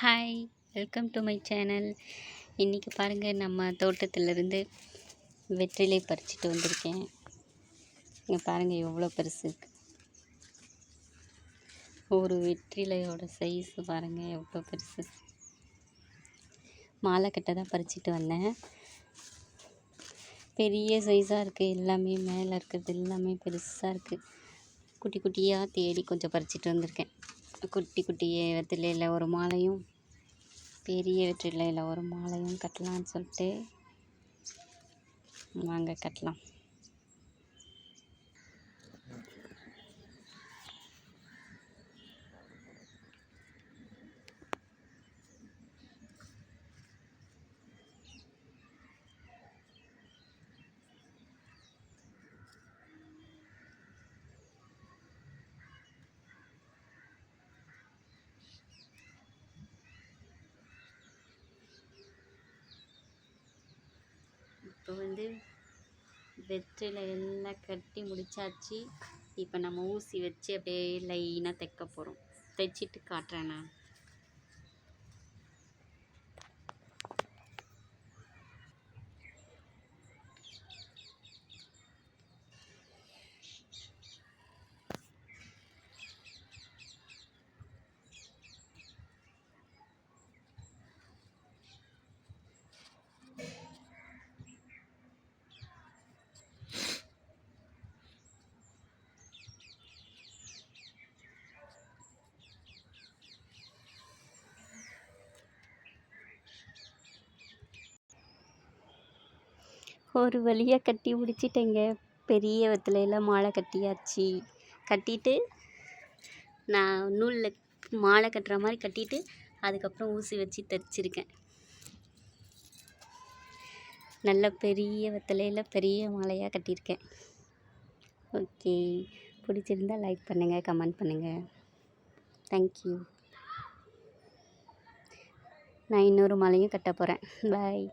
Hi welcome to my channel இன்றைக்கி பாருங்கள் நம்ம தோட்டத்திலிருந்து வெற்றிலை பறிச்சிட்டு வந்திருக்கேன். இங்கே பாருங்கள் எவ்வளோ பெருசு ஒரு வெற்றிலையோட சைஸ் பாருங்கள் எவ்வளோ பெருசு. மாலை கட்டை தான் பறிச்சிட்டு வந்தேன். பெரிய சைஸாக இருக்குது எல்லாமே மேலே இருக்கிறது எல்லாமே பெருசாக இருக்குது குட்டி குட்டியாக தேடி கொஞ்சம் பறிச்சிட்டு வந்திருக்கேன். குட்டி குட்டி வெற்றிலையில் ஒரு மாலையும் பெரிய வெற்றிலையில் ஒரு மாலையும் கட்டலான்னு சொல்லிட்டு வாங்க கட்டலாம். இப்போ வந்து வெற்றில எல்லாம் கட்டி முடிச்சாச்சு இப்போ நம்ம ஊசி வச்சு அப்படியே லைனாக தைக்க போகிறோம் தைச்சிட்டு காட்டுறேன் நான். ஒரு வழியாக கட்டி முடிச்சிட்டேங்க. பெரிய வெற்றிலையில் மாலை கட்டியாச்சு. கட்டிட்டு நான் நூலில் மாலை கட்டுற மாதிரி கட்டிட்டு அதுக்கப்புறம் ஊசி வச்சு தைச்சிருக்கேன். நல்ல பெரிய வத்தலையில் பெரிய மாலையாக கட்டியிருக்கேன். ஓகே. பிடிச்சிருந்தா லைக் பண்ணுங்கள் கமெண்ட் பண்ணுங்கள் தேங்க்யூ நான் இன்னொரு மாலையும் கட்ட போகிறேன் பாய்